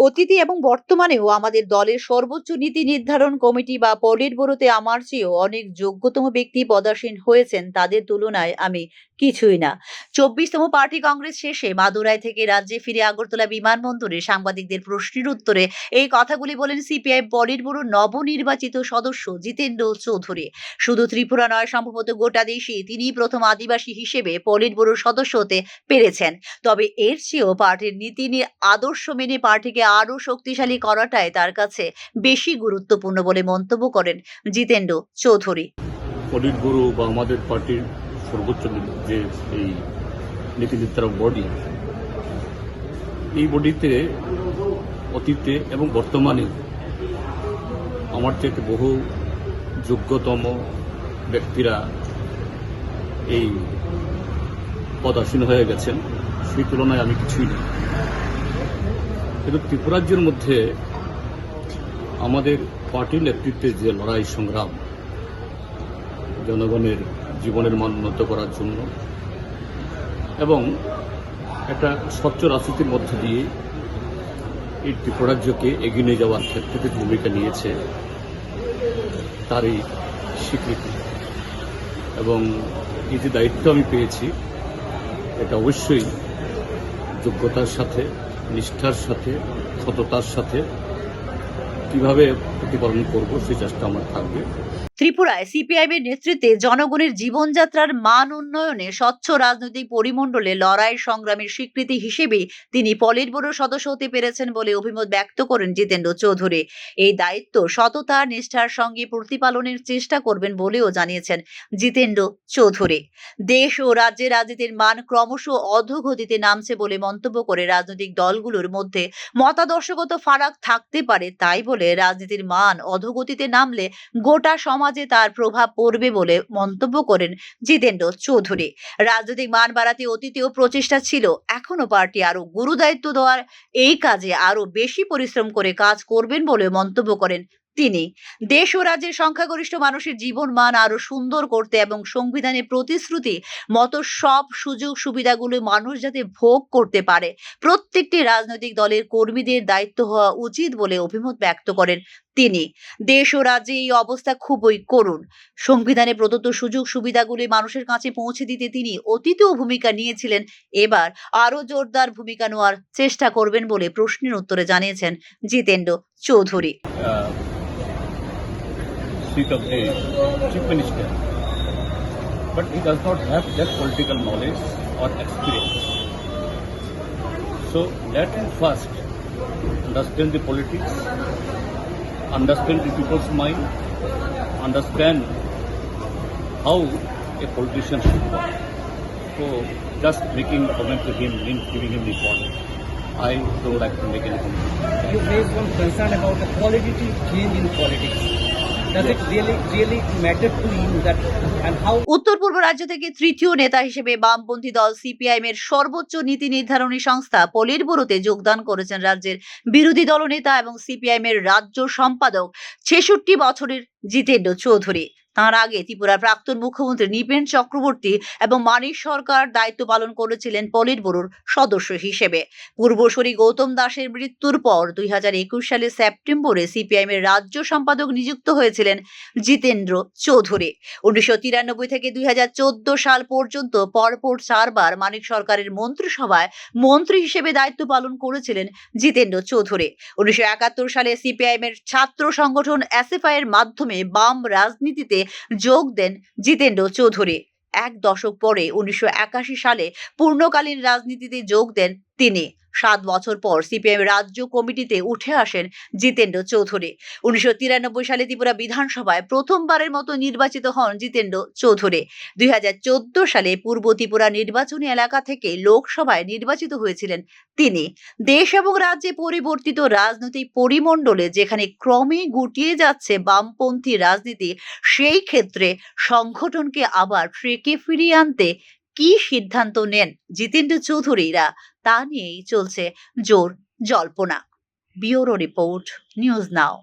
অতীতে এবং বর্তমানেও আমাদের দলের সর্বোচ্চ নীতি নির্ধারণ কমিটি বা পলিট ব্যুরোতে আমার চেয়েও অনেক যোগ্যতম ব্যক্তি পদাসীন হয়েছেন তাদের তুলনায় আমি কিছুই না। চব্বিশতম পার্টি কংগ্রেস শেষে মাদুরাই থেকে রাজ্যে ফিরে আগরতলা বিমানবন্দরে সাংবাদিকদের প্রশ্নের উত্তরে এই কথাগুলি বলেন সিপিআই পলিট ব্যুরোর নবনির্বাচিত সদস্য জিতেন্দ্র চৌধুরী। শুধু ত্রিপুরা নয়, সম্ভবত গোটা দেশেই তিনি প্রথম আদিবাসী হিসেবে পলিট ব্যুরোর সদস্য হতে পেরেছেন। তবে এর চেয়েও পার্টির নীতি আদর্শ মেনে পার্টিকে আরও শক্তিশালী করাটাই তার কাছে বেশি গুরুত্বপূর্ণ বলে মন্তব্য করেন জিতেন্দ্র চৌধুরী। পলিট ব্যুরো বা আমাদের পার্টির সর্বোচ্চ যে এই নীতি নির্ধারক বডি, এই বডিতে অতীতে এবং বর্তমানে আমার চেয়ে বহু যোগ্যতম ব্যক্তিরা এই পদাসীন হয়ে গেছেন, সেই তুলনায় আমি কিছুই না। কিন্তু ত্রিপুরাজ্যের মধ্যে আমাদের পার্টির নেতৃত্বে যে লড়াই সংগ্রাম জনগণের জীবনের মান উন্নত করার জন্য এবং একটা স্বচ্ছ রাজনীতির মধ্য দিয়ে এই ত্রিপুরাজ্যকে এগিয়ে নিয়ে যাওয়ার ক্ষেত্রে ভূমিকা নিয়েছে, তারই স্বীকৃতি। এবং এই যে দায়িত্ব আমি পেয়েছি, এটা অবশ্যই যোগ্যতার সাথে নিষ্ঠার সাথে সততার সাথে কীভাবে প্রতিপালন করব সেই চেষ্টা আমার থাকবে। ত্রিপুরায় সিপিআইএম এর নেতৃত্বে জনগণের জীবনযাত্রার মান উন্নয়নে স্বচ্ছ রাজনৈতিক পরিমণ্ডলে লড়াই সংগ্রামের স্বীকৃতি হিসেবেই তিনি পলিট ব্যুরোর সদস্য হতে পেরেছেন বলে অভিমত ব্যক্ত করেন জিতেন্দ্র চৌধুরী। এই দায়িত্ব সততা, নিষ্ঠার সঙ্গে প্রতিপালনের চেষ্টা করবেন বলেও জানিয়েছেন জিতেন্দ্র চৌধুরী। দেশ ও রাজ্যের রাজনীতির মান ক্রমশ অধোগতিতে নামছে বলে মন্তব্য করে রাজনৈতিক দলগুলোর মধ্যে মতাদর্শগত ফারাক থাকতে পারে তাই বলে রাজনীতির মান অধগতিতে নামলে গোটা সমাজে তার প্রভাব পড়বে বলে মন্তব্য করেন জিতেন্দ্র চৌধুরী। রাজনৈতিক মান বাড়াতে অতীতেও প্রচেষ্টা ছিল এখনও পার্টি আরও গুরুদায়িত্ব দেওয়ার এই কাজে আরও বেশি পরিশ্রম করে কাজ করবেন বলে মন্তব্য করেন তিনি, দেশ ও রাজ্যের সংখ্যাগরিষ্ঠ মানুষের জীবন মান আরও সুন্দর করতে এবং সংবিধানের প্রতিশ্রুতি মতো সব সুযোগ সুবিধাগুলো মানুষ যাতে ভোগ করতে পারে। প্রত্যেকটি রাজনৈতিক দলের কর্মীদের দায়িত্ব হওয়া উচিত বলে অভিমত ব্যক্ত করেন তিনি। দেশ ও রাজ্যে এই অবস্থা খুবই করুণ। সংবিধানে প্রদত্ত সুযোগ সুবিধাগুলি মানুষের কাছে পৌঁছে দিতে তিনি অতীতেও ভূমিকা নিয়েছিলেন। এবার আরও জোরদার ভূমিকা নেওয়ার চেষ্টা করবেন বলে প্রশ্নের উত্তরে জানিয়েছেন Jitendra Chowdhury. Seat of the chief minister. But he does not have that political knowledge or experience. So let him first understand the politics, understand the people's mind, understand how a politician should work. So just making a comment to him means giving him the point. I don't like to make any comment. you raised one concern about the qualitative change in politics. উত্তর পূর্ব রাজ্য থেকে তৃতীয় নেতা হিসেবে বামপন্থী দল CPIM এর সর্বোচ্চ নীতি নির্ধারণী সংস্থা পলির ব্যুরোতে যোগদান করেছেন রাজ্যের বিরোধী দলনেতা এবং সিপিআইএম এর রাজ্য সম্পাদক ছেষট্টি বছরের জিতেন্দ্র চৌধুরী। তার আগে ত্রিপুরার প্রাক্তন মুখ্যমন্ত্রী নৃপেন চক্রবর্তী এবং মানিক সরকার দায়িত্ব পালন করেছিলেন পলিট ব্যুরোর সদস্য হিসেবে। পূর্বসূরি গৌতম দাসের মৃত্যুর পর দুই হাজার একুশ সালের সেপ্টেম্বরে সিপিআইএম এর রাজ্য সম্পাদক নিযুক্ত হয়েছিলেন জিতেন্দ্র চৌধুরী। উনিশশো তিরানব্বই থেকে দুই হাজার চোদ্দ সাল পর্যন্ত পরপর চারবার মানিক সরকারের মন্ত্রিসভায় মন্ত্রী হিসেবে দায়িত্ব পালন করেছিলেন জিতেন্দ্র চৌধুরী। উনিশশো একাত্তর সালে সিপিআইএম এর ছাত্র সংগঠন এসএফআই এর মাধ্যমে বাম রাজনীতিতে যোগ দেন জিতেন্দ্র চৌধুরী। এক দশক পরে উনিশশো একাশি সালে পূর্ণকালীন রাজনীতিতে যোগ দেন তিনি। সাত বছর পর সিপিএম রাজ্য কমিটিতে উঠে আসেন জিতেন্দ্র চৌধুরী। উনিশশো তিরানব্বই সালে ত্রিপুরা বিধানসভায় প্রথমবারের মতো নির্বাচিত হন জিতেন্দ্র চৌধুরী। দুই হাজার চোদ্দ সালে পূর্ব ত্রিপুরা নির্বাচনী এলাকা থেকে লোকসভায় নির্বাচিত হয়েছিলেন তিনি। দেশ এবং রাজ্যে পরিবর্তিত রাজনৈতিক পরিমণ্ডলে যেখানে ক্রমে গুটিয়ে যাচ্ছে বামপন্থী রাজনীতি, সেই ক্ষেত্রে সংগঠনকে আবার ট্রেকে ফিরিয়ে আনতে কি সিদ্ধান্ত নেন জিতেন্দ্র চৌধুরীরা? তা নিয়েই চলছে জোর জল্পনা। Bureau report news now.